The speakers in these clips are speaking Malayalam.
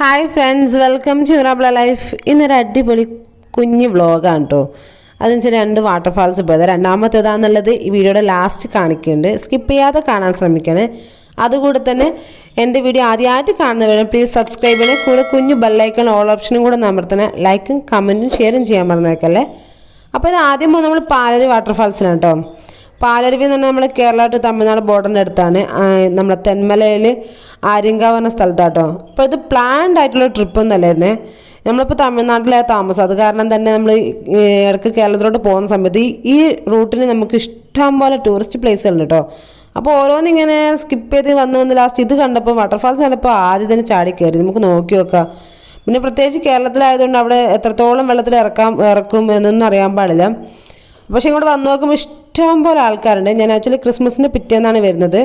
ഹായ് ഫ്രണ്ട്സ് വെൽക്കം ടു യുറാബ്ല ലൈഫ് ഇന്നൊരു അടിപൊളി കുഞ്ഞ് വ്ളോഗാണ് കേട്ടോ അതെന്ന് വെച്ചാൽ രണ്ട് വാട്ടർഫാൾസ് പോയത്. രണ്ടാമത്തേതാണെന്നുള്ളത് ഈ വീഡിയോയുടെ ലാസ്റ്റ് കാണിക്കുന്നുണ്ട്. സ്കിപ്പ് ചെയ്യാതെ കാണാൻ ശ്രമിക്കണേ. അതുകൂടെ തന്നെ എന്റെ വീഡിയോ ആദ്യമായിട്ട് കാണുന്നവരും പ്ലീസ് സബ്സ്ക്രൈബ് ചെയ്യണേ. കൂടെ കുഞ്ഞു ബെല്ലൈക്കൺ ഓൾ ഓപ്ഷനും കൂടെ അമർത്തണേ ലൈക്കും കമന്റും ഷെയറും ചെയ്യാൻ മറന്നേക്കല്ലേ. അപ്പോൾ ഇത് ആദ്യം നമ്മൾ പാലരി വാട്ടർഫാൾസിനാണ് കേട്ടോ പാലരുവി എന്ന് പറഞ്ഞാൽ നമ്മൾ കേരള ടു തമിഴ്നാട് ബോർഡറിന്റെ അടുത്താണ്. നമ്മുടെ തെന്മലയിൽ ആര്യങ്കാവ് എന്ന സ്ഥലത്താട്ടോ. അപ്പോൾ ഇത് പ്ലാൻഡ് ആയിട്ടുള്ള ട്രിപ്പൊന്നും അല്ലായിരുന്നേ. നമ്മളിപ്പോൾ തമിഴ്നാട്ടിലാണ് താമസം. അത് കാരണം തന്നെ നമ്മൾ ഇടയ്ക്ക് കേരളത്തിലോട്ട് പോകുന്ന സമയത്ത് ഈ റൂട്ടിന് നമുക്ക് ഇഷ്ടം പോലെ ടൂറിസ്റ്റ് പ്ലേസുകളുണ്ട് കേട്ടോ അപ്പോൾ ഓരോന്നിങ്ങനെ സ്കിപ്പ് ചെയ്ത് വന്ന് വന്ന് ലാസ്റ്റ് ഇത് കണ്ടപ്പോൾ വാട്ടർഫാൾസ് കണ്ടപ്പോൾ ആദ്യം തന്നെ ചാടി കയറി നമുക്ക് നോക്കി നോക്കാം. പിന്നെ പ്രത്യേകിച്ച് കേരളത്തിലായതുകൊണ്ട് അവിടെ എത്രത്തോളം വെള്ളത്തിൽ ഇറക്കാം ഇറക്കും എന്നൊന്നും അറിയാൻ പാടില്ല. പക്ഷെ ഇങ്ങോട്ട് വന്ന് നോക്കുമ്പോൾ ഇഷ്ടം പോലെ ആൾക്കാരുണ്ട്. ഞാൻ ആക്ച്വലി ക്രിസ്മസിന് പിറ്റേന്നാണ് വരുന്നത്.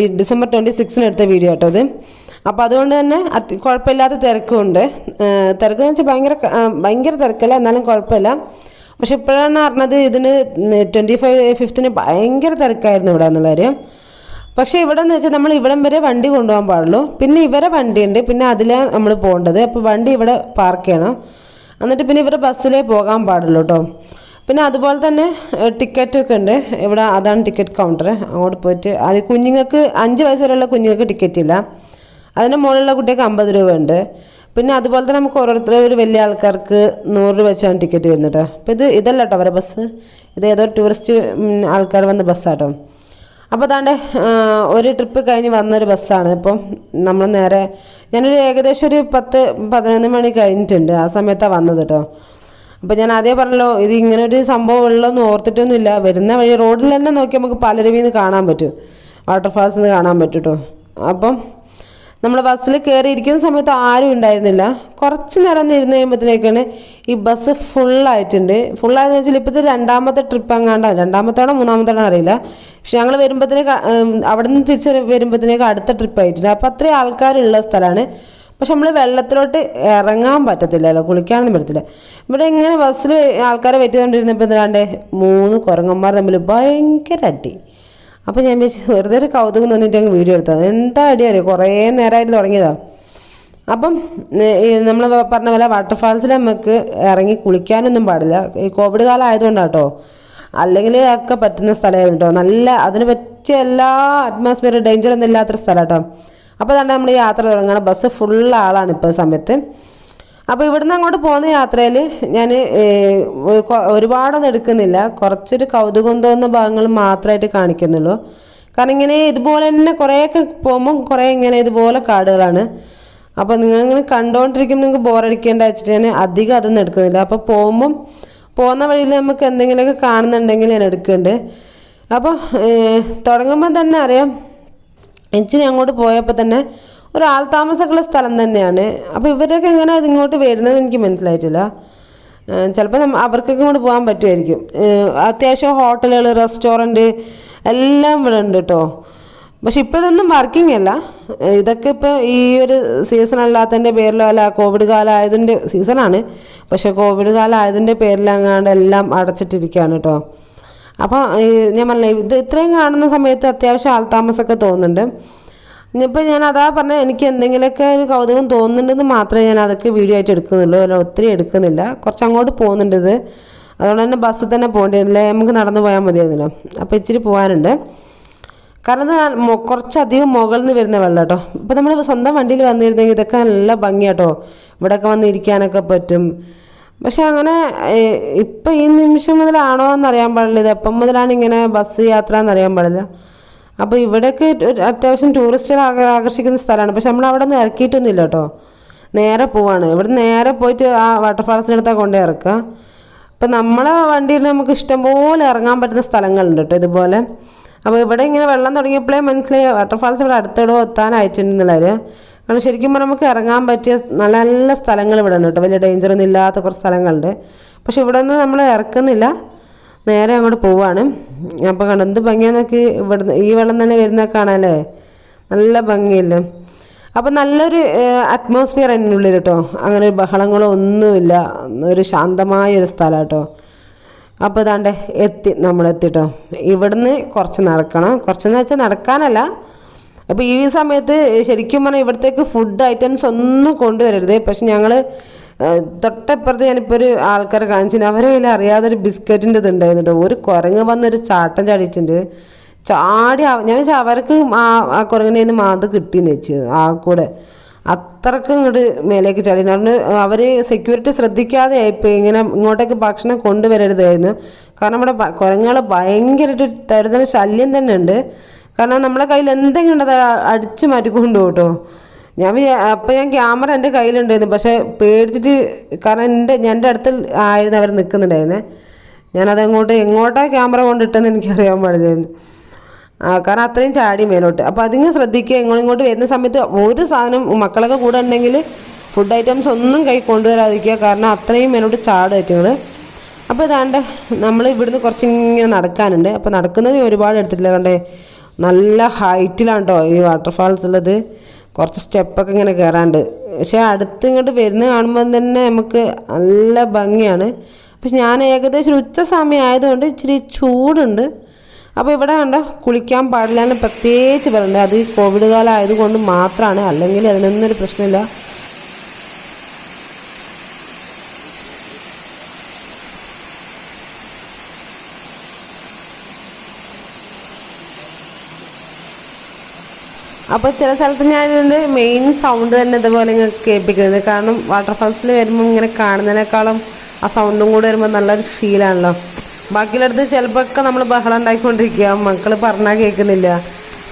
ഈ ഡിസംബർ ട്വന്റി സിക്സിന് എടുത്ത വീഡിയോ കേട്ടോ അത്. അപ്പോൾ അതുകൊണ്ട് തന്നെ കുഴപ്പമില്ലാത്ത തിരക്കുമുണ്ട്. തിരക്കെന്ന് വെച്ചാൽ ഭയങ്കര ഭയങ്കര തിരക്കല്ല എന്നാലും കുഴപ്പമില്ല. പക്ഷെ ഇപ്പോഴാണ് അറിഞ്ഞത് ഇതിന് ട്വന്റി ഫൈവ് ഫിഫ്ത്തിന് ഭയങ്കര തിരക്കായിരുന്നു ഇവിടെ എന്നുള്ള കാര്യം. പക്ഷേ ഇവിടെ എന്ന് വെച്ചാൽ നമ്മൾ ഇവിടം വരെ വണ്ടി കൊണ്ടുപോകാൻ പാടുള്ളൂ. പിന്നെ ഇവരെ വണ്ടിയുണ്ട് പിന്നെ അതിലാണ് നമ്മൾ പോകേണ്ടത്. അപ്പോൾ വണ്ടി ഇവിടെ പാർക്ക് ചെയ്യണം. എന്നിട്ട് പിന്നെ ഇവരെ ബസ്സിലേ പോകാൻ പാടുള്ളൂ കേട്ടോ പിന്നെ അതുപോലെ തന്നെ ടിക്കറ്റൊക്കെ ഉണ്ട്. ഇവിടെ അതാണ് ടിക്കറ്റ് കൗണ്ടർ അങ്ങോട്ട് പോയിട്ട് അത് കുഞ്ഞുങ്ങൾക്ക് അഞ്ച് വയസ്സ് വരെയുള്ള കുഞ്ഞുങ്ങൾക്ക് ടിക്കറ്റ് ഇല്ല. അതിന് മുകളിലുള്ള കുട്ടിക്ക് അമ്പത് രൂപ ഉണ്ട്. പിന്നെ അതുപോലെ തന്നെ നമുക്ക് ഓരോരുത്തരും ഒരു വലിയ ആൾക്കാർക്ക് നൂറ് രൂപ വെച്ചാണ് ടിക്കറ്റ് വരുന്നത് കേട്ടോ അപ്പോൾ ഇത് ഇതല്ല കേട്ടോ അവരെ ബസ്. ഇത് ഏതോ ടൂറിസ്റ്റ് ആൾക്കാർ വന്ന ബസ്സാട്ടോ അപ്പോൾ അതാണ്ട് ഒരു ട്രിപ്പ് കഴിഞ്ഞ് വന്നൊരു ബസ്സാണ്. ഇപ്പം നമ്മൾ നേരെ ഞാനൊരു ഏകദേശം ഒരു പത്ത് പതിനൊന്ന് മണി കഴിഞ്ഞിട്ടുണ്ട് ആ സമയത്താണ് വന്നത് കേട്ടോ അപ്പോൾ ഞാൻ അതേ പറഞ്ഞല്ലോ ഇത് ഇങ്ങനെ ഒരു സംഭവം ഉള്ളതെന്ന് ഓർത്തിട്ടൊന്നുമില്ല. വരുന്ന വഴി റോഡിൽ തന്നെ നോക്കി നമുക്ക് പലരുവിന്ന് കാണാൻ പറ്റും. വാട്ടർഫാൾസ് നിന്ന് കാണാൻ പറ്റും കേട്ടോ അപ്പം നമ്മൾ ബസ്സിൽ കയറിയിരിക്കുന്ന സമയത്ത് ആരും ഉണ്ടായിരുന്നില്ല. കുറച്ച് നേരം ഒന്ന് ഇരുന്ന് കഴിയുമ്പോഴത്തേക്കാണ് ഈ ബസ് ഫുള്ളായിട്ടുണ്ട് ഫുള്ളായെന്ന് വെച്ചാൽ ഇപ്പോഴത്തെ രണ്ടാമത്തെ ട്രിപ്പ് എങ്ങാണ്ടാണ്. രണ്ടാമത്താണോ മൂന്നാമത്താണോ അറിയില്ല. പക്ഷെ ഞങ്ങൾ വരുമ്പോഴത്തേക്ക് അവിടെ നിന്ന് തിരിച്ച് വരുമ്പോഴത്തേക്ക് അടുത്ത ട്രിപ്പ് ആയിട്ടുണ്ട്. അപ്പോൾ അത്രയും ആൾക്കാരുള്ള സ്ഥലമാണ് പക്ഷെ നമ്മൾ വെള്ളത്തിലോട്ട് ഇറങ്ങാൻ പറ്റത്തില്ലല്ലോ കുളിക്കാനൊന്നും പറ്റത്തില്ല. ഇവിടെ ഇങ്ങനെ ബസ്സിൽ ആൾക്കാരെ വെറ്റി കൊണ്ടിരുന്നപ്പോൾ എന്താണ്ട് മൂന്ന് കുരങ്ങന്മാർ തമ്മിൽ ഭയങ്കര അടി. അപ്പോൾ ഞാൻ വിചാരിച്ചു വെറുതെ ഒരു കൗതുകം തോന്നിയിട്ട് അങ്ങ് വീഡിയോ എടുത്തത്. എന്താ അടി അറിയോ? കുറേ നേരമായിട്ട് തുടങ്ങിയതാണ് അപ്പം നമ്മൾ പറഞ്ഞ പോലെ വാട്ടർഫാൾസിൽ നമുക്ക് ഇറങ്ങി കുളിക്കാനൊന്നും പാടില്ല. ഈ കോവിഡ് കാലം ആയതുകൊണ്ടാട്ടോ. അല്ലെങ്കിൽ ഒക്കെ പറ്റുന്ന സ്ഥലമായിരുന്നു കേട്ടോ നല്ല അതിന് പറ്റിയ എല്ലാ അറ്റ്മോസ്ഫിയർ ഡേഞ്ചർ ഒന്നും ഇല്ലാത്തൊരു സ്ഥലം കേട്ടോ അപ്പോൾ അതാണ് നമ്മൾ യാത്ര തുടങ്ങണം. ബസ് ഫുൾ ആളാണ് ഇപ്പോൾ സമയത്ത്. അപ്പോൾ ഇവിടുന്ന് അങ്ങോട്ട് പോകുന്ന യാത്രയിൽ ഞാൻ ഒരുപാടൊന്നും എടുക്കുന്നില്ല. കുറച്ചൊരു കൗതുകം തോന്നുന്ന ഭാഗങ്ങൾ മാത്രമായിട്ട് കാണിക്കുന്നുള്ളൂ. കാരണം ഇങ്ങനെ ഇതുപോലെ തന്നെ കുറേയൊക്കെ പോകുമ്പം കുറേ ഇങ്ങനെ ഇതുപോലെ കാടുകളാണ്. അപ്പോൾ നിങ്ങളിങ്ങനെ കണ്ടുകൊണ്ടിരിക്കുമ്പോൾ നിങ്ങൾക്ക് ബോറടിക്കേണ്ട വെച്ചിട്ട് ഞാൻ അധികം അതൊന്നും എടുക്കുന്നില്ല. അപ്പോൾ പോകുമ്പം പോകുന്ന വഴിയിൽ നമുക്ക് എന്തെങ്കിലുമൊക്കെ കാണുന്നുണ്ടെങ്കിൽ ഞാൻ എടുക്കുന്നുണ്ട്. അപ്പോൾ തുടങ്ങുമ്പോൾ തന്നെ അറിയാം ഇച്ചിരി അങ്ങോട്ട് പോയപ്പോൾ തന്നെ ഒരു ആൾ താമസമുള്ള സ്ഥലം തന്നെയാണ്. അപ്പോൾ ഇവരൊക്കെ എങ്ങനെ ഇങ്ങോട്ട് വരുന്നത് എനിക്ക് മനസ്സിലായിട്ടില്ല. ചിലപ്പോൾ അവർക്കൊക്കെ ഇങ്ങോട്ട് പോകാൻ പറ്റുമായിരിക്കും അത്യാവശ്യം ഹോട്ടലുകൾ റെസ്റ്റോറന്റ് എല്ലാം ഇവിടെ ഉണ്ട് കേട്ടോ പക്ഷെ ഇപ്പോൾ ഇതൊന്നും വർക്കിംഗ് അല്ല. ഇതൊക്കെ ഇപ്പോൾ ഈ ഒരു സീസൺ അല്ലാത്തതിന്റെ പേരിലോ അല്ല കോവിഡ് കാലം ആയതിന്റെ സീസണാണ് പക്ഷേ കോവിഡ് കാലം ആയതിന്റെ പേരിലങ്ങാണ്ട് എല്ലാം അടച്ചിട്ടിരിക്കുകയാണ് കേട്ടോ അപ്പോൾ ഞാൻ പറഞ്ഞില്ലേ ഇത് ഇത്രയും കാണുന്ന സമയത്ത് അത്യാവശ്യം ആൾതാമസമൊക്കെ തോന്നുന്നുണ്ട്. ഇനിയിപ്പോൾ ഞാൻ അതാ പറഞ്ഞ എനിക്ക് എന്തെങ്കിലുമൊക്കെ ഒരു കൗതുകം തോന്നുന്നുണ്ടെന്ന് മാത്രമേ ഞാൻ അതൊക്കെ വീഡിയോ ആയിട്ട് എടുക്കുന്നുള്ളൂ. അല്ല ഒത്തിരി എടുക്കുന്നില്ല. കുറച്ച് അങ്ങോട്ട് പോകുന്നുണ്ട് ഇത്. അതുകൊണ്ട് തന്നെ ബസ്സിൽ തന്നെ പോകേണ്ടി നമുക്ക് നടന്നു പോയാൽ മതിയായിരുന്നല്ലോ. അപ്പോൾ ഇച്ചിരി പോകാനുണ്ട്. കാരണം ഇത് കുറച്ചധികം മുകളിൽ നിന്ന് വരുന്ന വെള്ളം കേട്ടോ. ഇപ്പോൾ നമ്മൾ സ്വന്തം വണ്ടിയിൽ വന്നിരുന്നെങ്കിൽ ഇതൊക്കെ നല്ല ഭംഗിയാട്ടോ. ഇവിടെയൊക്കെ വന്ന് ഇരിക്കാനൊക്കെ പറ്റും. പക്ഷെ അങ്ങനെ ഇപ്പം ഈ നിമിഷം മുതലാണോ എന്നറിയാൻ പാടില്ല. ഇത് എപ്പം മുതലാണ് ഇങ്ങനെ ബസ് യാത്ര എന്നറിയാൻ പാടില്ല. അപ്പോൾ ഇവിടെയൊക്കെ ഒരു അത്യാവശ്യം ടൂറിസ്റ്റുകൾ ആക- ആകർഷിക്കുന്ന സ്ഥലമാണ്. പക്ഷെ നമ്മൾ അവിടെ നിന്ന് ഇറക്കിയിട്ടൊന്നുമില്ല കേട്ടോ. നേരെ പോവാണ്. ഇവിടെ നേരെ പോയിട്ട് ആ വാട്ടർഫാൾസിനടുത്താണ് കൊണ്ടേ ഇറക്കുക. അപ്പോൾ നമ്മളെ വണ്ടിയിൽ നമുക്ക് ഇഷ്ടംപോലെ ഇറങ്ങാൻ പറ്റുന്ന സ്ഥലങ്ങളുണ്ട് കേട്ടോ ഇതുപോലെ. അപ്പോൾ ഇവിടെ ഇങ്ങനെ വെള്ളം തുടങ്ങിയപ്പോഴേ മനസ്സിലായി വാട്ടർഫാൾസ് ഇവിടെ അടുത്തിടോ എത്താനായിട്ടുണ്ടെന്നുള്ളത് കാരണം ശരിക്കും പറഞ്ഞാൽ നമുക്ക് ഇറങ്ങാൻ പറ്റിയ നല്ല നല്ല സ്ഥലങ്ങൾ ഇവിടെ ഉണ്ട് കേട്ടോ. വലിയ ഡേഞ്ചർ ഒന്നും ഇല്ലാത്ത കുറച്ച് സ്ഥലങ്ങളുണ്ട്. പക്ഷെ ഇവിടെ നിന്ന് നമ്മൾ ഇറക്കുന്നില്ല. നേരെ അങ്ങോട്ട് പോവാണ്. അപ്പോൾ കണ്ടു എന്ത് ഭംഗിയാന്ന് നോക്കി. ഇവിടുന്ന് ഈ വെള്ളം തന്നെ വരുന്ന കാണാല്ലേ? നല്ല ഭംഗിയില്ലേ? അപ്പം നല്ലൊരു അറ്റ്മോസ്ഫിയർ അതിന്റെ ഉള്ളിൽ കേട്ടോ. അങ്ങനെ ഒരു ബഹളങ്ങളോ ഒന്നുമില്ല. ഒരു ശാന്തമായ ഒരു സ്ഥലം കേട്ടോ. അപ്പോൾ ഇതാണ്ട് എത്തി നമ്മളെത്തിട്ടോ ഇവിടുന്ന് കുറച്ച് നടക്കണം. കുറച്ചെന്ന് വെച്ചാൽ നടക്കാനല്ല. അപ്പോൾ ഈ സമയത്ത് ശരിക്കും പറഞ്ഞാൽ ഇവിടത്തേക്ക് ഫുഡ് ഐറ്റംസ് ഒന്നും കൊണ്ടുവരരുത്. പക്ഷെ ഞങ്ങൾ തൊട്ടപ്പുറത്ത് ഞാനിപ്പോൾ ഒരു ആൾക്കാരെ കാണിച്ചിന് അവരെ കയ്യിൽ അറിയാതെ ഒരു ബിസ്ക്കറ്റിന്റെ ഇത് ഉണ്ടായിരുന്നുണ്ട് ഒരു കുരങ്ങ് വന്നൊരു ചാട്ടം ചാടിയിട്ടുണ്ട്. ചാടി ഞാൻ അവർക്ക് ആ ആ കുരങ്ങിനെ മാന്ത് കിട്ടിയെന്ന് വെച്ചു ആ കൂടെ. അത്രക്കും ഇങ്ങോട്ട് മേലേക്ക് ചാടി. കാരണം അവർ സെക്യൂരിറ്റി ശ്രദ്ധിക്കാതെ ആയിപ്പോയി. ഇങ്ങനെ ഇങ്ങോട്ടേക്ക് ഭക്ഷണം കൊണ്ടുവരരുതായിരുന്നു. കാരണം ഇവിടെ കുരങ്ങുകൾ ഭയങ്കരമായിട്ട് ഒരു തരുതല ശല്യം തന്നെ ഉണ്ട് കാരണം നമ്മളെ കയ്യിൽ എന്തെങ്കിലും ഉണ്ടത് അടിച്ചു മാറ്റിക്കൊണ്ടു കേട്ടോ ഞാൻ അപ്പം ഞാൻ ക്യാമറ എന്റെ കയ്യിലുണ്ടായിരുന്നു. പക്ഷേ പേടിച്ചിട്ട് കാരണം എന്റെ എന്റെ അടുത്ത് ആയിരുന്നു അവർ നിൽക്കുന്നുണ്ടായിരുന്നേ. ഞാനത് അങ്ങോട്ട് എങ്ങോട്ടാ ക്യാമറ കൊണ്ടിട്ടെന്ന് എനിക്കറിയാൻ പാടില്ലായിരുന്നു. കാരണം അത്രയും ചാടി മേലോട്ട്. അപ്പോൾ അതിങ്ങ് ശ്രദ്ധിക്കുക. ഇങ്ങോട്ട് ഇങ്ങോട്ട് വരുന്ന സമയത്ത് ഒരു സാധനം മക്കളൊക്കെ കൂടെ ഉണ്ടെങ്കിൽ ഫുഡ് ഐറ്റംസ് ഒന്നും കൈ കൊണ്ടുവരാതിരിക്കുക. കാരണം അത്രയും മേലോട്ട് ചാടും അപ്പോൾ ഇതാണ്ട് നമ്മൾ ഇവിടുന്ന് കുറച്ചിങ്ങനെ നടക്കാനുണ്ട്. അപ്പോൾ നടക്കുന്നത് ഒരുപാട് എടുത്തിട്ടില്ല. കണ്ടേ നല്ല ഹൈറ്റിലാണ് കേട്ടോ ഈ വാട്ടർഫാൾസ് ഉള്ളത്. കുറച്ച് സ്റ്റെപ്പൊക്കെ ഇങ്ങനെ കയറാണ്ട് പക്ഷേ അടുത്ത് ഇങ്ങോട്ട് വരുന്ന കാണുമ്പോൾ തന്നെ നമുക്ക് നല്ല ഭംഗിയാണ്. പക്ഷെ ഞാൻ ഏകദേശം ഉച്ച സമയം ആയതുകൊണ്ട് ഇച്ചിരി ചൂടുണ്ട്. അപ്പോൾ ഇവിടെ കണ്ട കുളിക്കാൻ പാടില്ല എന്ന് പ്രത്യേകിച്ച് പറയുന്നത് അത് കോവിഡ് കാലം ആയതുകൊണ്ട് മാത്രമാണ്. അല്ലെങ്കിൽ അതിനൊന്നും ഒരു പ്രശ്നമില്ല. അപ്പോൾ ചില സ്ഥലത്ത് ഞാൻ ഇതിന്റെ മെയിൻ സൗണ്ട് തന്നെ ഇതുപോലെ ഇങ്ങനെ കേൾപ്പിക്കുന്നത് കാരണം വാട്ടർഫാൾസിൽ വരുമ്പോൾ ഇങ്ങനെ കാണുന്നതിനേക്കാളും ആ സൗണ്ടും കൂടെ വരുമ്പോൾ നല്ലൊരു ഫീലാണല്ലോ ബാക്കിയുള്ളടത്ത് ചിലപ്പോൾ ഒക്കെ നമ്മൾ ബഹളം ഉണ്ടാക്കിക്കൊണ്ടിരിക്കുക മക്കൾ പറഞ്ഞാൽ കേൾക്കുന്നില്ല.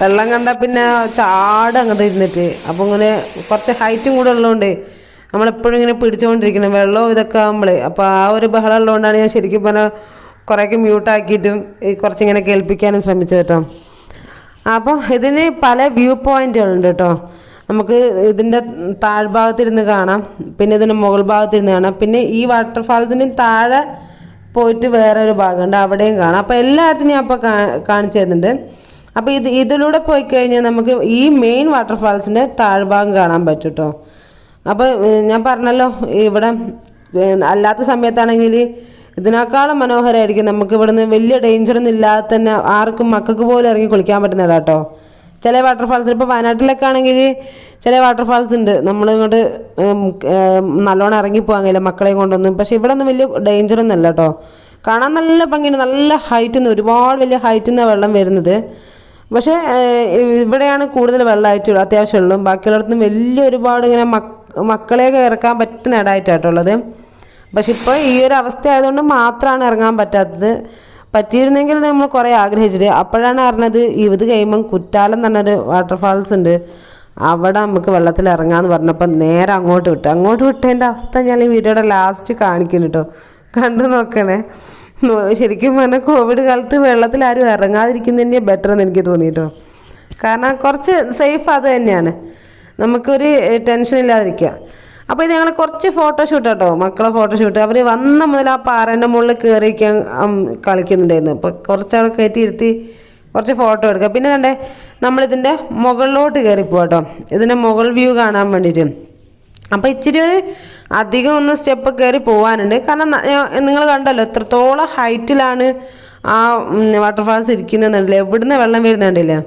വെള്ളം കണ്ടാൽ പിന്നെ ചാട് അങ്ങോട്ട് ഇരുന്നിട്ട്. അപ്പോൾ ഇങ്ങനെ കുറച്ച് ഹൈറ്റും കൂടെ ഉള്ളതുകൊണ്ട് നമ്മളെപ്പോഴും ഇങ്ങനെ പിടിച്ചുകൊണ്ടിരിക്കണം വെള്ളവും ഇതൊക്കെ ആകുമ്പോൾ അപ്പോൾ ആ ഒരു ബഹളം ഉള്ളതുകൊണ്ടാണ് ഞാൻ ശരിക്കും പറഞ്ഞാൽ കുറേയൊക്കെ മ്യൂട്ടാക്കിയിട്ടും കുറച്ചിങ്ങനെ കേൾപ്പിക്കാനും ശ്രമിച്ചത് കേട്ടോ. അപ്പോൾ ഇതിന് പല വ്യൂ പോയിന്റുകളുണ്ട് കേട്ടോ. നമുക്ക് ഇതിന്റെ താഴ്ഭാഗത്തിരുന്ന് കാണാം. പിന്നെ ഇതിന്റെ മുകൾ ഭാഗത്തിരുന്ന് കാണാം. പിന്നെ ഈ വാട്ടർഫാൾസിന് താഴെ പോയിട്ട് വേറെ ഒരു ഭാഗമുണ്ട്. അവിടെയും കാണാം. അപ്പോൾ എല്ലായിടത്തും ഞാൻ അപ്പോൾ കാണിച്ചു തരുന്നുണ്ട്. അപ്പോൾ ഇത് ഇതിലൂടെ പോയി കഴിഞ്ഞാൽ നമുക്ക് ഈ മെയിൻ വാട്ടർഫാൾസിന്റെ താഴ്ഭാഗം കാണാൻ പറ്റും കേട്ടോ. അപ്പോൾ ഞാൻ പറഞ്ഞല്ലോ ഇവിടെ അല്ലാത്ത സമയത്താണെങ്കിൽ ഇതിനേക്കാളും മനോഹരമായിരിക്കും നമുക്ക് ഇവിടുന്ന് വലിയ ഡേഞ്ചറൊന്നും ഇല്ലാതെ തന്നെ ആർക്കും മക്കൾക്ക് പോലും ഇറങ്ങി കുളിക്കാൻ പറ്റുന്നില്ല കേട്ടോ. ചില വാട്ടർഫാൾസ് ഇപ്പോൾ വയനാട്ടിലൊക്കെ ആണെങ്കിൽ ചില വാട്ടർഫാൾസ് ഉണ്ട്. നമ്മൾ ഇങ്ങോട്ട് നല്ലോണം ഇറങ്ങിപ്പോകാൻ കഴിയില്ല മക്കളെയും കൊണ്ടൊന്നും. പക്ഷേ ഇവിടെ ഒന്നും വലിയ ഡേഞ്ചറൊന്നും അല്ല കേട്ടോ. കാണാൻ നല്ല ഭംഗിയുണ്ട്. നല്ല ഹൈറ്റിൽ നിന്ന് ഒരുപാട് വലിയ ഹൈറ്റിൽ നിന്നാണ് വെള്ളം വരുന്നത്. പക്ഷേ ഇവിടെയാണ് കൂടുതൽ വെള്ളമായിട്ട് അത്യാവശ്യമുള്ളൂ ബാക്കിയുള്ളിടത്തും വലിയ ഒരുപാട് ഇങ്ങനെ മക് മക്കളെയൊക്കെ ഇറക്കാൻ പറ്റുന്ന ഇടമായിട്ടായിട്ടുള്ളത് പക്ഷെ ഇപ്പോൾ ഈ ഒരു അവസ്ഥ ആയതുകൊണ്ട് മാത്രമാണ് ഇറങ്ങാൻ പറ്റാത്തത്. പറ്റിയിരുന്നെങ്കിൽ നമ്മൾ കുറേ ആഗ്രഹിച്ചിട്ട്. അപ്പോഴാണ് അറിഞ്ഞത് ഇത് കഴിയുമ്പം കുറ്റാലം പറഞ്ഞൊരു വാട്ടർഫാൾസ് ഉണ്ട്. അവിടെ നമുക്ക് വെള്ളത്തിൽ ഇറങ്ങാമെന്ന് പറഞ്ഞപ്പോൾ നേരെ അങ്ങോട്ട് വിട്ടു. അങ്ങോട്ട് വിട്ടതിന്റെ അവസ്ഥ ഞാൻ ഈ വീഡിയോയുടെ ലാസ്റ്റ് കാണിക്കുന്നു കേട്ടോ കണ്ടു നോക്കണേ. ശരിക്കും പറഞ്ഞാൽ കോവിഡ് കാലത്ത് വെള്ളത്തിൽ ആരും ഇറങ്ങാതിരിക്കുന്നത് തന്നെയാണ് ബെറ്റർ എന്ന് എനിക്ക് തോന്നിയിട്ടോ കാരണം കുറച്ച് സേഫ് അത് തന്നെയാണ്. നമുക്കൊരു ടെൻഷൻ ഇല്ലാതിരിക്കുക അപ്പോൾ ഇത് ഞങ്ങൾ കുറച്ച് ഫോട്ടോഷൂട്ട് കേട്ടോ മക്കളെ ഫോട്ടോഷൂട്ട് അവർ വന്ന മുതൽ ആ പാറേന്റെ മുകളിൽ കയറിയിരിക്കാൻ കളിക്കുന്നുണ്ടായിരുന്നു. അപ്പോൾ കുറച്ചവിടെ കയറ്റി ഇരുത്തി കുറച്ച് ഫോട്ടോ എടുക്കുക പിന്നെ കണ്ടേ നമ്മളിതിന്റെ മുകളിലോട്ട് കയറി പോകാം ഇതിന്റെ മുകൾ വ്യൂ കാണാൻ വേണ്ടിയിട്ട്. അപ്പോൾ ഇച്ചിരി ഒരു അധികം ഒന്ന് സ്റ്റെപ്പ് കയറി പോകാനുണ്ട് കാരണം നിങ്ങൾ കണ്ടല്ലോ എത്രത്തോളം ഹൈറ്റിലാണ് ആ വാട്ടർഫാൾസ് ഇരിക്കുന്നതെന്നുണ്ടല്ലോ എവിടുന്ന് വെള്ളം വരുന്നുണ്ടല്ലേ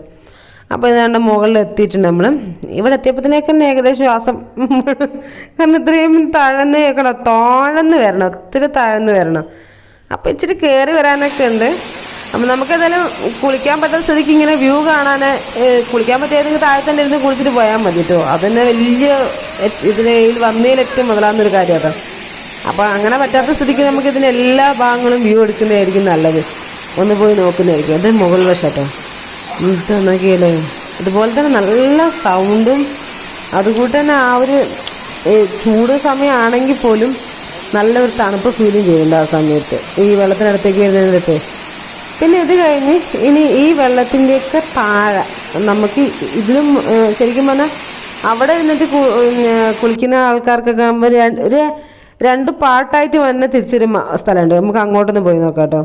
അപ്പോൾ ഇതാണ്ട് മുകളിൽ എത്തിയിട്ടുണ്ട് നമ്മൾ ഇവിടെ എത്തിയപ്പോഴത്തേക്ക് തന്നെ ഏകദേശം ശ്വാസം കാരണം ഇത്രയും താഴ്ന്ന് കേൾക്കണം താഴ്ന്ന് വരണം ഒത്തിരി താഴ്ന്ന് വരണം. അപ്പോൾ ഇച്ചിരി കയറി വരാനൊക്കെ ഉണ്ട്. അപ്പം നമുക്ക് ഏതായാലും കുളിക്കാൻ പറ്റുന്ന സ്ഥിതിക്ക് ഇങ്ങനെ വ്യൂ കാണാൻ കുളിക്കാൻ പറ്റിയതെങ്കിൽ താഴെ തന്നെ ഇരുന്ന് കുളിച്ചിട്ട് പോയാൽ മതി കേട്ടോ അതന്നെ വലിയ ഇതിൽ വന്നതിൽ ഏറ്റവും മുതലാകുന്നൊരു കാര്യം കേട്ടോ അപ്പോൾ അങ്ങനെ പറ്റാത്ത സ്ഥിതിക്ക് നമുക്ക് ഇതിന് എല്ലാ ഭാഗങ്ങളും വ്യൂ എടുക്കുന്നതായിരിക്കും നല്ലത്. ഒന്ന് പോയി നോക്കുന്നതായിരിക്കും. അത് മുകൾ വശം കേട്ടോ ഇത് നോക്കിയല്ലേ ഇതുപോലെ തന്നെ നല്ല സൗണ്ടും അതുകൂട്ട് തന്നെ ആ ഒരു ചൂട് സമയമാണെങ്കിൽ പോലും നല്ലൊരു തണുപ്പ് ഫീലും ചെയ്യുന്നുണ്ട് ആ സമയത്ത്. ഈ വെള്ളത്തിനടുത്തേക്ക് വരുന്നതിനടുത്ത്. പിന്നെ ഇത് കഴിഞ്ഞ് ഇനി ഈ വെള്ളത്തിന്റെയൊക്കെ താഴെ നമുക്ക് ഇതിലും ശരിക്കും പറഞ്ഞാൽ അവിടെ നിന്നിട്ട് കുളിക്കുന്ന ആൾക്കാർക്കൊക്കെ ഒരു രണ്ട് പാട്ടായിട്ട് വന്നെ തിരിച്ചൊരു സ്ഥലമുണ്ട്. നമുക്ക് അങ്ങോട്ടൊന്ന് പോയി നോക്കാം കേട്ടോ.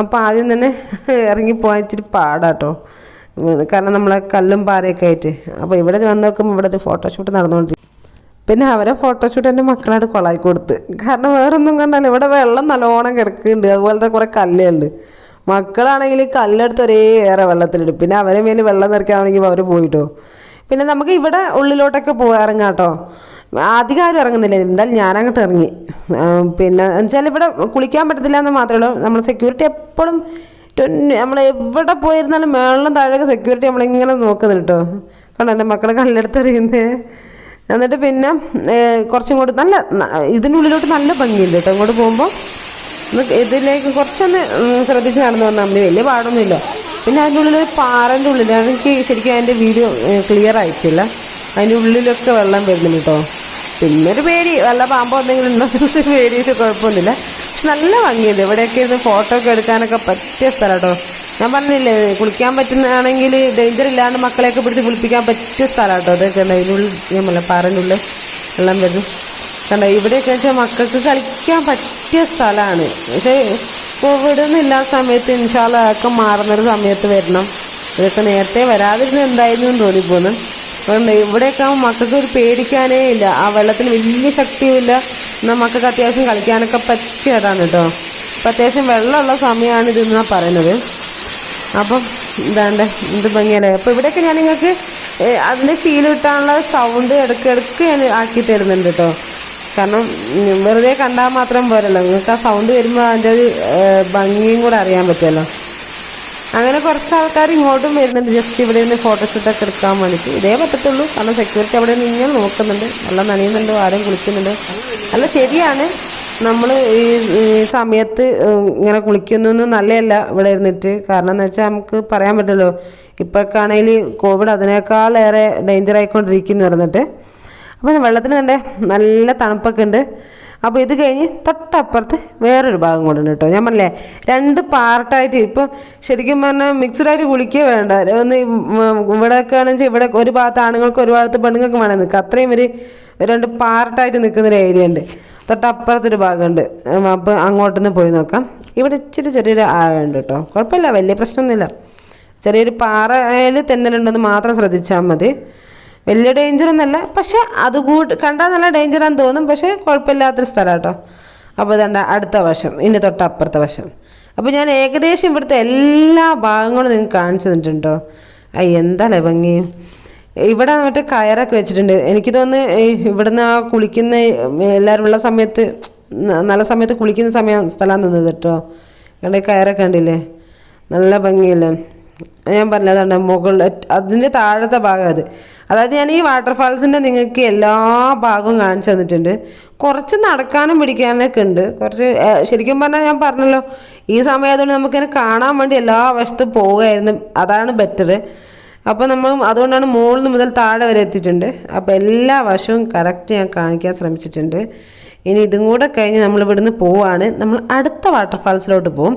അപ്പോൾ ആദ്യം തന്നെ ഇറങ്ങി പോകാൻ ഇച്ചിരി പാടാട്ടോ. കാരണം നമ്മളെ കല്ലും പാറയൊക്കെ ആയിട്ട്. അപ്പോൾ ഇവിടെ വന്ന് നോക്കുമ്പോൾ ഇവിടെ ഒരു ഫോട്ടോഷൂട്ട് നടന്നുകൊണ്ടിരിക്കും പിന്നെ അവരെ ഫോട്ടോഷൂട്ട് എന്റെ മക്കളായിട്ട് കൊളായി കൊടുത്ത്. കാരണം വേറൊന്നും കണ്ടല്ലോ ഇവിടെ വെള്ളം നല്ലോണം കിടക്കുന്നുണ്ട്. അതുപോലത്തെ കുറേ കല്ലുണ്ട് മക്കളാണെങ്കിൽ കല്ലെടുത്ത് ഒരേ ഏറെ വെള്ളത്തിലിടും. പിന്നെ അവരെ മേലെ വെള്ളം നിറയ്ക്കാണെങ്കിൽ അവർ പോയിട്ടോ. പിന്നെ നമുക്ക് ഇവിടെ ഉള്ളിലോട്ടൊക്കെ കേട്ടോ അധികം ആരും ഇറങ്ങുന്നില്ല. എന്തായാലും ഞാനങ്ങോട്ട് ഇറങ്ങി. പിന്നെ എന്നുവെച്ചാൽ ഇവിടെ കുളിക്കാൻ പറ്റത്തില്ല എന്ന് മാത്രമേ ഉള്ളൂ. നമ്മൾ സെക്യൂരിറ്റി എപ്പോഴും നമ്മൾ എവിടെ പോയിരുന്നാലും മേളിലും താഴെ സെക്യൂരിറ്റി നമ്മളിങ്ങനെ നോക്കുന്നു കേട്ടോ കാരണം എന്റെ മക്കളെ കല്ലെടുത്തെറിയുന്നത് എന്നിട്ട് പിന്നെ ഏ, കുറച്ചും കൂടി നല്ല ഇതിനുള്ളിലോട്ട് നല്ല ഭംഗിയുണ്ട് കേട്ടോ അങ്ങോട്ട് പോകുമ്പോൾ ഇതിലേക്ക് കുറച്ചൊന്ന് ശ്രദ്ധിച്ച് നടന്നു വന്നാൽ മതി. വലിയ പാടൊന്നുമില്ല. പിന്നെ അതിന്റെ ഉള്ളിൽ ഒരു പാറന്റെ ഉള്ളിൽ എനിക്ക് ശരിക്കും അതിന്റെ വീഡിയോ ക്ലിയർ ആയിട്ടില്ല. അതിന്റെ ഉള്ളിലൊക്കെ വെള്ളം വരുന്നുണ്ട് കേട്ടോ പിന്നെ ഒരു പേടി വല്ല പാമ്പോ എന്തെങ്കിലും ഉണ്ടോ എന്നൊരു പേടിയിട്ട് കുഴപ്പമൊന്നുമില്ല. പക്ഷെ നല്ല ഭംഗിയുണ്ട്. ഇവിടെയൊക്കെ ഇരുന്ന് ഫോട്ടോ ഒക്കെ എടുക്കാനൊക്കെ പറ്റിയ സ്ഥലം കേട്ടോ ഞാൻ പറഞ്ഞില്ലേ കുളിക്കാൻ പറ്റുന്നതാണെങ്കിൽ ഡേഞ്ചർ ഇല്ലാണ്ട് മക്കളെയൊക്കെ പിടിച്ച് കുളിപ്പിക്കാൻ പറ്റിയ സ്ഥലം കേട്ടോ അതൊക്കെ അതിനുള്ളിൽ ഞാൻ പറഞ്ഞ പാറനുള്ളിൽ വെള്ളം വരും കണ്ടോ ഇവിടെയൊക്കെ വെച്ചാൽ മക്കൾക്ക് കളിക്കാൻ പറ്റിയ സ്ഥലമാണ്. പക്ഷേ കോവിഡ് ഒന്നും ഇല്ലാത്ത സമയത്ത്. ഇൻഷാല്ല മാറുന്നൊരു സമയത്ത് വരണം. ഇതൊക്കെ നേരത്തെ വരാതിരുന്ന എന്തായിരുന്നു എന്ന് തോന്നിപ്പോന്ന്. അതുകൊണ്ട് ഇവിടെയൊക്കെ മക്കൾക്ക് ഒരു പേടിക്കാനേ ഇല്ല. ആ വെള്ളത്തിന് വലിയ ശക്തിയുമില്ല. എന്നാൽ മക്കൾക്ക് അത്യാവശ്യം കളിക്കാനൊക്കെ പറ്റിയ ഇതാണ് കേട്ടോ. അപ്പം അത്യാവശ്യം വെള്ളമുള്ള സമയമാണ് ഇതെന്നാണ് പറയുന്നത്. അപ്പം ഇതാണ്ട് ഇത് ഭംഗിയല്ലേ അപ്പോൾ ഇവിടെയൊക്കെ ഞാൻ നിങ്ങൾക്ക് അതിന്റെ ഫീൽ കിട്ടാനുള്ള സൗണ്ട് ഇടയ്ക്കിടയ്ക്ക് ഞാൻ ആക്കി തരുന്നുണ്ട് കേട്ടോ. കാരണം വെറുതെ കണ്ടാൽ മാത്രം പോരല്ലോ. നിങ്ങൾക്ക് ആ സൗണ്ട് വരുമ്പോൾ അതിന്റെ ഒരു ഭംഗിയും കൂടെ അറിയാൻ പറ്റുമല്ലോ. അങ്ങനെ കുറച്ച് ആൾക്കാർ ഇങ്ങോട്ടും വരുന്നുണ്ട്. ജസ്റ്റ് ഇവിടെ നിന്ന് ഫോട്ടോഷൂട്ടൊക്കെ എടുക്കാൻ വേണ്ടിയിട്ട്. ഇതേ പറ്റത്തുള്ളൂ. കാരണം സെക്യൂരിറ്റി അവിടെ നിന്ന് ഇങ്ങനെ നോക്കുന്നുണ്ട്. വെള്ളം നനയുന്നുണ്ട്. ആരും കുളിക്കുന്നുണ്ട്. അല്ല ശരിയാണ്. നമ്മൾ ഈ ഈ സമയത്ത് ഇങ്ങനെ കുളിക്കുന്നൊന്നും നല്ലതല്ല ഇവിടെ ഇരുന്നിട്ട്. കാരണം എന്ന് വെച്ചാൽ നമുക്ക് പറയാൻ പറ്റുമല്ലോ ഇപ്പോഴൊക്കെയാണെങ്കിൽ കോവിഡ് അതിനേക്കാളേറെ ഡേഞ്ചർ ആയിക്കൊണ്ടിരിക്കുന്നു പറഞ്ഞിട്ട്. അപ്പോൾ വെള്ളത്തിന് തന്നെ നല്ല തണുപ്പൊക്കെ ഉണ്ട്. അപ്പോൾ ഇത് കഴിഞ്ഞ് തൊട്ടപ്പുറത്ത് വേറൊരു ഭാഗം കൂടെ ഉണ്ട് കേട്ടോ. ഞാൻ പറഞ്ഞില്ലേ രണ്ട് പാർട്ടായിട്ട് ഇപ്പം ശരിക്കും പറഞ്ഞാൽ മിക്സഡായിട്ട് കുളിക്കുക വേണ്ട. ഒന്ന് ഇവിടെയൊക്കെ ആണെങ്കിൽ ഇവിടെ ഒരു ഭാഗത്ത് ആണുങ്ങൾക്ക് ഒരു ഭാഗത്ത് പെണ്ണുങ്ങൾക്ക് വേണം നിൽക്കുക അത്രയും ഒരു രണ്ട് പാർട്ടായിട്ട് നിൽക്കുന്നൊരു ഏരിയ ഉണ്ട്. തൊട്ടപ്പുറത്തൊരു ഭാഗമുണ്ട്. അപ്പോൾ അങ്ങോട്ടൊന്ന് പോയി നോക്കാം. ഇവിടെ ഇച്ചിരി ചെറിയൊരു ആഴമുണ്ട് കേട്ടോ. കുഴപ്പമില്ല വലിയ പ്രശ്നമൊന്നുമില്ല. ചെറിയൊരു പാറയിൽ തെന്നലുണ്ടെന്ന് മാത്രം ശ്രദ്ധിച്ചാൽ മതി. വലിയ ഡേഞ്ചർ ഒന്നല്ല പക്ഷെ അത് കൂട്ട് കണ്ടാൽ നല്ല ഡേഞ്ചറാന്ന് തോന്നും. പക്ഷേ കുഴപ്പമില്ലാത്തൊരു സ്ഥലം കേട്ടോ അപ്പോൾ ഇതണ്ട അടുത്ത വശം. ഇനി തൊട്ടപ്പുറത്തെ വശം. അപ്പോൾ ഞാൻ ഏകദേശം ഇവിടുത്തെ എല്ലാ ഭാഗങ്ങളും നിങ്ങൾക്ക് കാണിച്ചു തന്നിട്ടുണ്ടോ? അയ്യ എന്താല്ലേ ഭംഗി? ഇവിടെ മറ്റേ കയറൊക്കെ വെച്ചിട്ടുണ്ട്. എനിക്ക് തോന്നുന്നു ഇവിടുന്ന് ആ കുളിക്കുന്ന എല്ലാവരും ഉള്ള സമയത്ത് നല്ല സമയത്ത് കുളിക്കുന്ന സമയം സ്ഥലം തന്നത് കേട്ടോ. കണ്ടേ കയറൊക്കെ കണ്ടില്ലേ? നല്ല ഭംഗിയല്ലേ? ഞാൻ പറഞ്ഞതാണ് മുകളിൽ അതിന്റെ താഴത്തെ ഭാഗം അത്. അതായത് ഞാൻ ഈ വാട്ടർഫാൾസിന്റെ നിങ്ങൾക്ക് എല്ലാ ഭാഗവും കാണിച്ചു തന്നിട്ടുണ്ട്. കുറച്ച് നടക്കാനും പിടിക്കാനൊക്കെ ഉണ്ട്. കുറച്ച് ശരിക്കും പറഞ്ഞാൽ ഞാൻ പറഞ്ഞല്ലോ ഈ സമയത്തുകൊണ്ട് നമുക്കിങ്ങനെ കാണാൻ വേണ്ടി എല്ലാ വശത്തും പോവുകയായിരുന്നു. അതാണ് ബെറ്റർ അപ്പോൾ നമ്മൾ അതുകൊണ്ടാണ് മുകളിൽ മുതൽ താഴെ വരെ എത്തിയിട്ടുണ്ട്. അപ്പോൾ എല്ലാ വശവും കറക്റ്റ് ഞാൻ കാണിക്കാൻ ശ്രമിച്ചിട്ടുണ്ട്. ഇനി ഇതും കൂടെ കഴിഞ്ഞ് നമ്മൾ ഇവിടുന്ന് പോവാണ്. നമ്മൾ അടുത്ത വാട്ടർഫാൾസിലോട്ട് പോകും.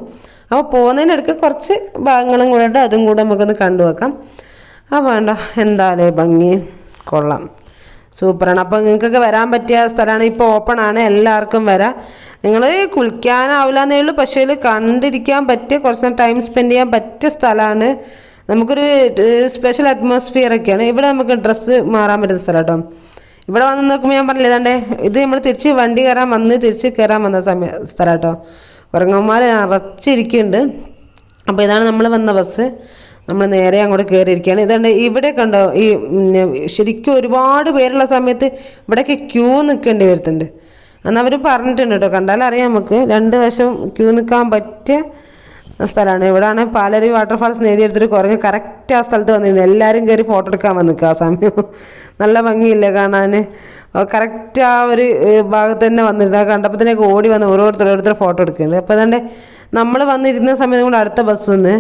അപ്പോൾ പോകുന്നതിനിടയ്ക്ക് കുറച്ച് ഭാഗങ്ങളും കൂടെ ഉണ്ട്. അതും കൂടെ നമുക്കൊന്ന് കണ്ടു വെക്കാം ആ വേണ്ട. എന്താലേ ഭംഗി? കൊള്ളാം. സൂപ്പറാണ്. അപ്പോൾ നിങ്ങൾക്കൊക്കെ വരാൻ പറ്റിയ സ്ഥലമാണ് ഇപ്പോൾ ഓപ്പൺ ആണ് എല്ലാവർക്കും വരാം. നിങ്ങൾ കുളിക്കാനാവില്ല എന്നേ ഉള്ളൂ. പക്ഷേ കണ്ടിരിക്കാൻ പറ്റിയ കുറച്ച് ടൈം സ്പെൻഡ് ചെയ്യാൻ പറ്റിയ സ്ഥലമാണ്. നമുക്കൊരു സ്പെഷ്യൽ അറ്റ്മോസ്ഫിയർ ഒക്കെയാണ്. ഇവിടെ നമുക്ക് ഡ്രസ്സ് മാറാൻ പറ്റുന്ന സ്ഥലം കേട്ടോ. ഇവിടെ വന്ന് നോക്കുമ്പോൾ ഞാൻ പറഞ്ഞില്ല ഇതാണ്ടേ ഇത് നമ്മൾ തിരിച്ച് വണ്ടി കയറാൻ വന്ന് തിരിച്ച് കയറാൻ വന്ന സമയ സ്ഥലം കേട്ടോ. കുരങ്ങന്മാർ നിറച്ചിരിക്കുന്നുണ്ട് അപ്പോൾ ഇതാണ് നമ്മൾ വന്ന ബസ്. നമ്മൾ നേരെ അങ്ങോട്ട് കയറിയിരിക്കുകയാണ് ഇതുണ്ട് ഇവിടെ കണ്ടോ ഈ ശരിക്കും ഒരുപാട് പേരുള്ള സമയത്ത് ഇവിടെയൊക്കെ ക്യൂ നിൽക്കേണ്ടി വരുത്തുന്നുണ്ട് അന്ന് അവർ പറഞ്ഞിട്ടുണ്ട് കേട്ടോ കണ്ടാൽ അറിയാം നമുക്ക്. രണ്ട് വശം ക്യൂ നിൽക്കാൻ പറ്റിയ സ്ഥലമാണ്. ഇവിടെയാണ് പാലരി വാട്ടർഫാൾസ് നേടിയെടുത്തിട്ട് കുറഞ്ഞ് കറക്റ്റ് ആ സ്ഥലത്ത് വന്നിരുന്നു എല്ലാവരും കയറി ഫോട്ടോ എടുക്കാൻ വന്നിരിക്കുക ആ സമയം. നല്ല ഭംഗിയില്ലേ കാണാൻ കറക്റ്റ് ആ ഒരു ഭാഗത്ത് തന്നെ വന്നിരുന്നു. ആ തന്നെ ഓടി വന്ന് ഓരോരുത്തർ ഓരോരുത്തർ ഫോട്ടോ എടുക്കുന്നുണ്ട്. അപ്പോൾ അതുകൊണ്ട് നമ്മൾ വന്നിരുന്ന സമയത്ത് കൂടെ അടുത്ത ബസ് വന്ന്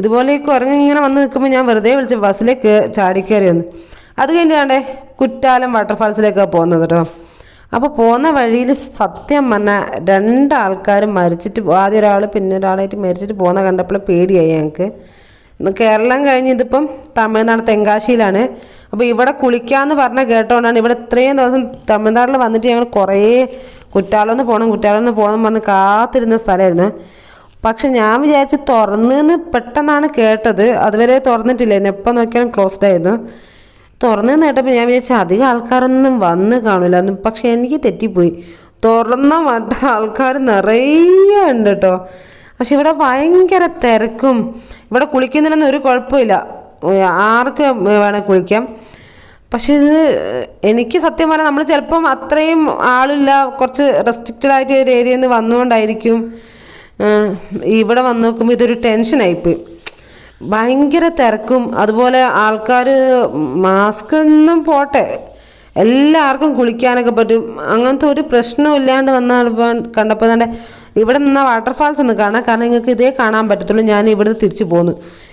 ഇതുപോലെ ഈ കുരങ്ങ് ഇങ്ങനെ വന്ന് നിൽക്കുമ്പോൾ ഞാൻ വെറുതെ വിളിച്ച് ബസ്സിലേക്ക് ചാടിക്കയറി വന്ന്. അത് കഴിഞ്ഞാണ്ടേ കുറ്റാലം വാട്ടർഫാൾസിലേക്കാണ് പോകുന്നത് കേട്ടോ അപ്പോൾ പോകുന്ന വഴിയിൽ സത്യം പറഞ്ഞാൽ രണ്ടാൾക്കാർ മരിച്ചിട്ട് ആദ്യം ഒരാൾ പിന്നെ ഒരാളായിട്ട് മരിച്ചിട്ട് പോകുന്ന കണ്ടപ്പോൾ പേടിയായി ഞങ്ങൾക്ക് കേരളം കഴിഞ്ഞ് ഇതിപ്പം തമിഴ്നാട് തെങ്കാശിയിലാണ്. അപ്പോൾ ഇവിടെ കുളിക്കാമെന്ന് പറഞ്ഞ കേട്ടോണ്ടാണ് ഇവിടെ ഇത്രയും ദിവസം തമിഴ്നാട്ടിൽ വന്നിട്ട് ഞങ്ങൾ കുറേ കുറ്റാലൊന്ന് പോകണം കുറ്റാലൊന്ന് പോകണം പറഞ്ഞ് കാത്തിരുന്ന സ്ഥലമായിരുന്നു പക്ഷെ ഞാൻ വിചാരിച്ച് തുറന്നെന്ന് പെട്ടെന്നാണ് കേട്ടത്. അതുവരെ തുറന്നിട്ടില്ല. എന്നെ എപ്പോൾ നോക്കിയാലും ക്ലോസ്ഡ് ആയിരുന്നു. തുറന്നു കേട്ടപ്പോൾ ഞാൻ വിചാരിച്ച അധികം ആൾക്കാരൊന്നും വന്ന് കാണില്ല പക്ഷെ എനിക്ക് തെറ്റിപ്പോയി. തുറന്ന മട്ട ആൾക്കാർ നിറയെ ഉണ്ട് കേട്ടോ പക്ഷെ ഇവിടെ ഭയങ്കര തിരക്കും. ഇവിടെ കുളിക്കുന്നതിനൊന്നും ഒരു കുഴപ്പമില്ല. ആർക്ക് വേണേൽ കുളിക്കാം. പക്ഷെ ഇത് എനിക്ക് സത്യം പറഞ്ഞാൽ നമ്മൾ ചിലപ്പം അത്രയും ആളില്ല. കുറച്ച് റെസ്ട്രിക്റ്റഡ് ആയിട്ട് ഒരു ഏരിയയിൽ നിന്ന് വന്നുകൊണ്ടായിരിക്കും ഇവിടെ വന്ന് നോക്കുമ്പോൾ ഇതൊരു ടെൻഷനായിപ്പോയി ഭയങ്കര തിരക്കും. അതുപോലെ ആൾക്കാർ മാസ്ക് ഒന്നും പോട്ടെ. എല്ലാവർക്കും കുളിക്കാനൊക്കെ പറ്റും. അങ്ങനത്തെ ഒരു പ്രശ്നവും ഇല്ലാണ്ട് വന്നാൽ കണ്ടപ്പോൾ തന്നെ ഇവിടെ നിന്ന് വാട്ടർഫാൾസ് ഒന്ന് കാണാം. കാരണം നിങ്ങൾക്ക് ഇതേ കാണാൻ പറ്റത്തുള്ളൂ. ഞാൻ ഇവിടുന്ന് തിരിച്ചു പോന്നു.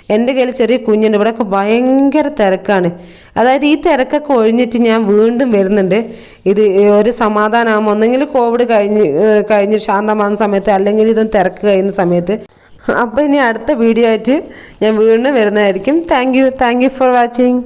എന്റെ കയ്യിൽ ചെറിയ കുഞ്ഞുണ്ട്. ഇവിടെയൊക്കെ ഭയങ്കര തിരക്കാണ്. അതായത് ഈ തിരക്കൊക്കെ ഒഴിഞ്ഞിട്ട് ഞാൻ വീണ്ടും വരുന്നുണ്ട്. ഇത് ഒരു സമാധാനമാകുമ്പോൾ ഒന്നെങ്കിൽ കോവിഡ് കഴിഞ്ഞ് കഴിഞ്ഞ് ശാന്തമാകുന്ന സമയത്ത് അല്ലെങ്കിൽ ഇതൊന്ന് തിരക്ക് കഴിയുന്ന സമയത്ത്. അപ്പോൾ ഇനി അടുത്ത വീഡിയോ ആയിട്ട് ഞാൻ വീണ്ടും വരുന്നതായിരിക്കും. Thank you thank you for watching